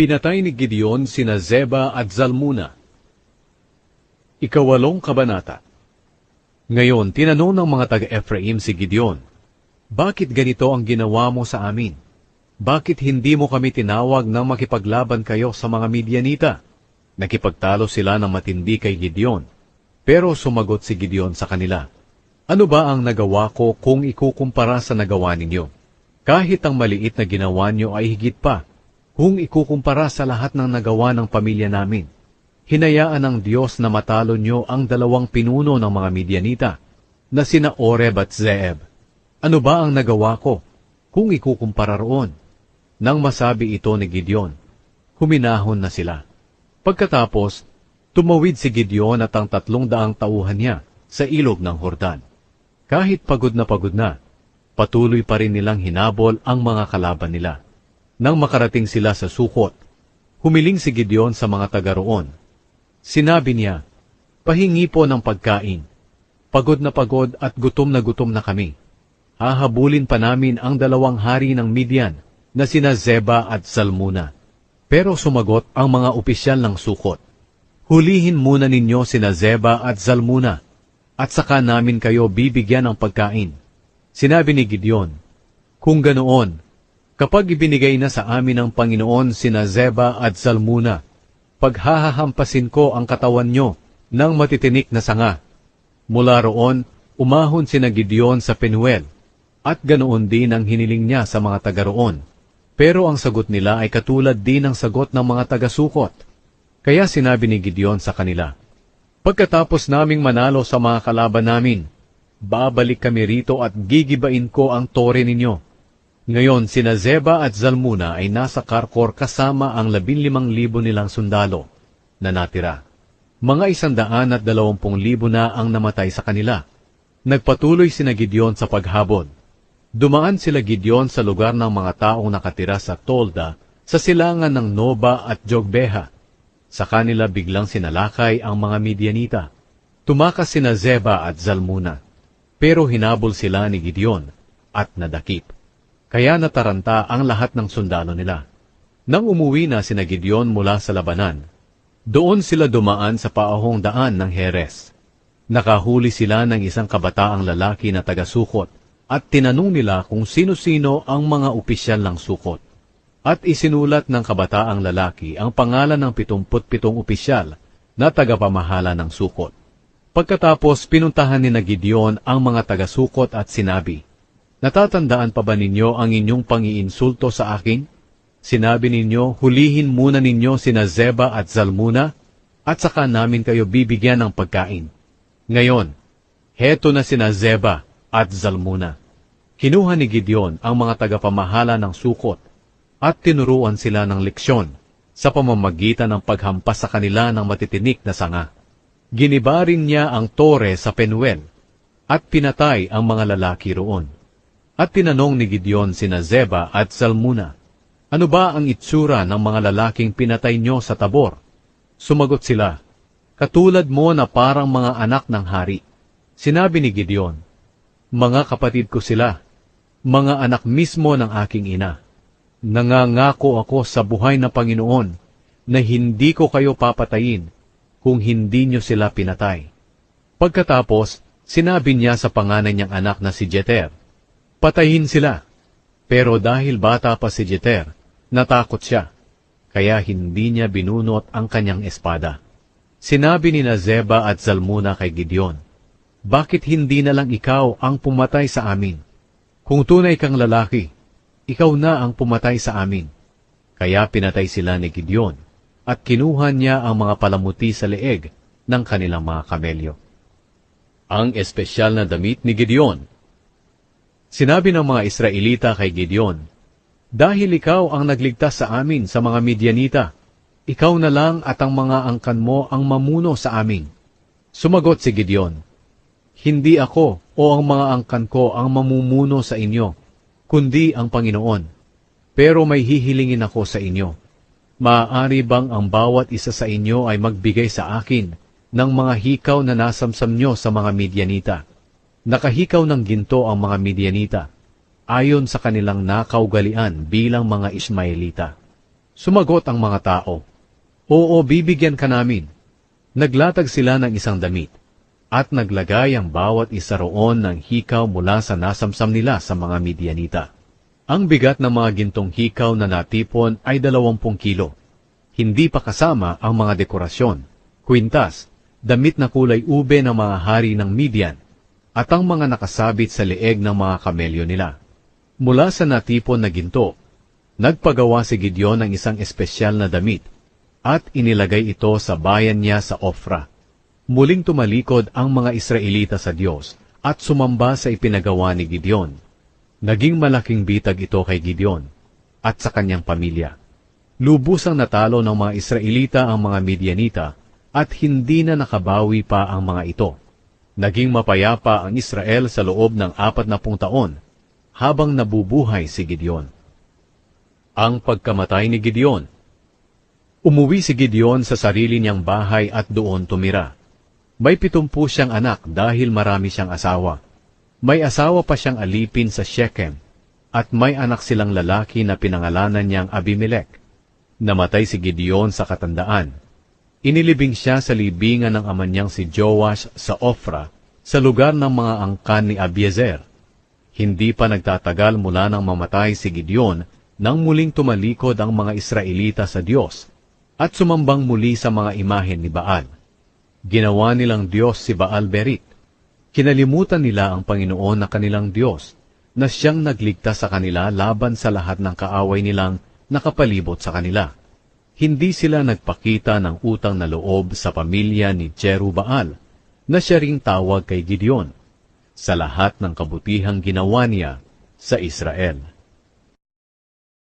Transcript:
Pinatay ni Gideon sina Zeba at Zalmuna. Ikawalong kabanata Ngayon, tinanong ng mga taga-Ephraim si Gideon, Bakit ganito ang ginawa mo sa amin? Bakit hindi mo kami tinawag nang makipaglaban kayo sa mga Midianita? Nakipagtalo sila ng matindi kay Gideon. Pero sumagot si Gideon sa kanila, Ano ba ang nagawa ko kung ikukumpara sa nagawa ninyo? Kahit ang maliit na ginawa niyo ay higit pa, kung ikukumpara sa lahat ng nagawa ng pamilya namin. Hinayaan ng Diyos na matalo niyo ang dalawang pinuno ng mga Midianita, na sina Oreb at Zeeb. Ano ba ang nagawa ko, kung ikukumpara roon? Nang masabi ito ni Gideon, huminahon na sila. Pagkatapos, tumawid si Gideon at ang tatlong daang tauhan niya sa ilog ng Hordan. Kahit pagod na pagod na, patuloy pa rin nilang hinabol ang mga kalaban nila. Nang makarating sila sa sukot, humiling si Gideon sa mga taga roon. Sinabi niya, Pahingi po ng pagkain. Pagod na pagod at gutom na gutom na kami. Hahabulin pa namin ang dalawang hari ng Midian na sina Zeba at Salmuna. Pero sumagot ang mga opisyal ng sukot. Hulihin muna ninyo sina Zeba at Zalmuna, at saka namin kayo bibigyan ng pagkain. Sinabi ni Gideon, Kung ganoon, kapag ibinigay na sa amin ng Panginoon sina Zeba at Zalmuna, paghahahampasin ko ang katawan nyo ng matitinik na sanga. Mula roon, umahon sina Gideon sa Penuel, at ganoon din ang hiniling niya sa mga taga roon. Pero ang sagot nila ay katulad din ng sagot ng mga taga-sukot. Kaya sinabi ni Gideon sa kanila, Pagkatapos naming manalo sa mga kalaban namin, babalik kami rito at gigibain ko ang tore ninyo. Ngayon, sina Zeba at Zalmuna ay nasa Karkor kasama ang labinlimang libo nilang sundalo na natira. Mga isandaan at dalawampung libo na ang namatay sa kanila. Nagpatuloy sina Gideon sa paghabol. Dumaan sila Gideon sa lugar ng mga taong nakatira sa Tolda, sa silangan ng Noba at Jogbeha. Sa kanila biglang sinalakay ang mga Midianita. Tumakas sina Zeba at Zalmuna. Pero hinabol sila ni Gideon at nadakip. Kaya nataranta ang lahat ng sundalo nila. Nang umuwi na sina Gideon mula sa labanan, doon sila dumaan sa paahong daan ng Heres. Nakahuli sila ng isang kabataang lalaki na taga-sukot at tinanong nila kung sino-sino ang mga opisyal ng sukot. At isinulat ng kabataang lalaki ang pangalan ng 77 opisyal na tagapamahala ng sukot. Pagkatapos pinuntahan ni na Gideon ang mga taga-sukot at sinabi, Natatandaan pa ba ninyo ang inyong pangiinsulto sa akin? Sinabi ninyo, hulihin muna ninyo sina Zeba at Zalmuna, at saka namin kayo bibigyan ng pagkain. Ngayon, heto na sina Zeba at Zalmuna. Kinuha ni Gideon ang mga tagapamahala ng sukot at tinuruan sila ng leksyon sa pamamagitan ng paghampas sa kanila ng matitinik na sanga. Giniba rin niya ang tore sa Penuel at pinatay ang mga lalaki roon. At tinanong ni Gideon sina Zeba at Salmuna, Ano ba ang itsura ng mga lalaking pinatay nyo sa tabor? Sumagot sila, Katulad mo na parang mga anak ng hari. Sinabi ni Gideon, Mga kapatid ko sila, mga anak mismo ng aking ina. Nangangako ako sa buhay na Panginoon na hindi ko kayo papatayin kung hindi nyo sila pinatay. Pagkatapos, sinabi niya sa panganay niyang anak na si Jeter, Patayin sila. Pero dahil bata pa si Jeter, natakot siya, kaya hindi niya binunot ang kanyang espada. Sinabi ni Nazeba at Zalmuna kay Gideon, Bakit hindi na lang ikaw ang pumatay sa amin? Kung tunay kang lalaki, ikaw na ang pumatay sa amin. Kaya pinatay sila ni Gideon, at kinuha niya ang mga palamuti sa leeg ng kanilang mga kamelyo. Ang espesyal na damit ni Gideon Sinabi ng mga Israelita kay Gideon, Dahil ikaw ang nagligtas sa amin sa mga Midianita, ikaw na lang at ang mga angkan mo ang mamuno sa amin. Sumagot si Gideon, Hindi ako o ang mga angkan ko ang mamumuno sa inyo, kundi ang Panginoon. Pero may hihilingin ako sa inyo. Maaari bang ang bawat isa sa inyo ay magbigay sa akin ng mga hikaw na nasamsam nyo sa mga Midianita? Nakahikaw ng ginto ang mga Midianita, ayon sa kanilang nakaugalian bilang mga Ismaelita. Sumagot ang mga tao, Oo, bibigyan ka namin. Naglatag sila ng isang damit, at naglagay ang bawat isa roon ng hikaw mula sa nasamsam nila sa mga Midianita. Ang bigat ng mga gintong hikaw na natipon ay dalawampung kilo. Hindi pa kasama ang mga dekorasyon, kwintas, damit na kulay ube ng mga hari ng Midian, at ang mga nakasabit sa leeg ng mga kamelyo nila. Mula sa natipon na ginto, nagpagawa si Gideon ng isang espesyal na damit, at inilagay ito sa bayan niya sa Ofra. Muling tumalikod ang mga Israelita sa Diyos at sumamba sa ipinagawa ni Gideon. Naging malaking bitag ito kay Gideon at sa kanyang pamilya. Lubusang natalo ng mga Israelita ang mga Midianita at hindi na nakabawi pa ang mga ito. Naging mapayapa ang Israel sa loob ng apat na pung taon habang nabubuhay si Gideon. Ang pagkamatay ni Gideon Umuwi si Gideon sa sarili niyang bahay at doon tumira. May pitumpu siyang anak dahil marami siyang asawa. May asawa pa siyang alipin sa Shechem, at may anak silang lalaki na pinangalanan niyang Abimelech. Namatay si Gideon sa katandaan. Inilibing siya sa libingan ng ama niyang si Joash sa Ofra, sa lugar ng mga angkan ni Abiezer. Hindi pa nagtatagal mula nang mamatay si Gideon nang muling tumalikod ang mga Israelita sa Diyos at sumambang muli sa mga imahen ni Baal. Ginawa nilang Diyos si Baal Berit. Kinalimutan nila ang Panginoon na kanilang Diyos, na siyang nagligtas sa kanila laban sa lahat ng kaaway nilang nakapalibot sa kanila. Hindi sila nagpakita ng utang na loob sa pamilya ni Jerubaal, na siya ring tawag kay Gideon, sa lahat ng kabutihang ginawa niya sa Israel.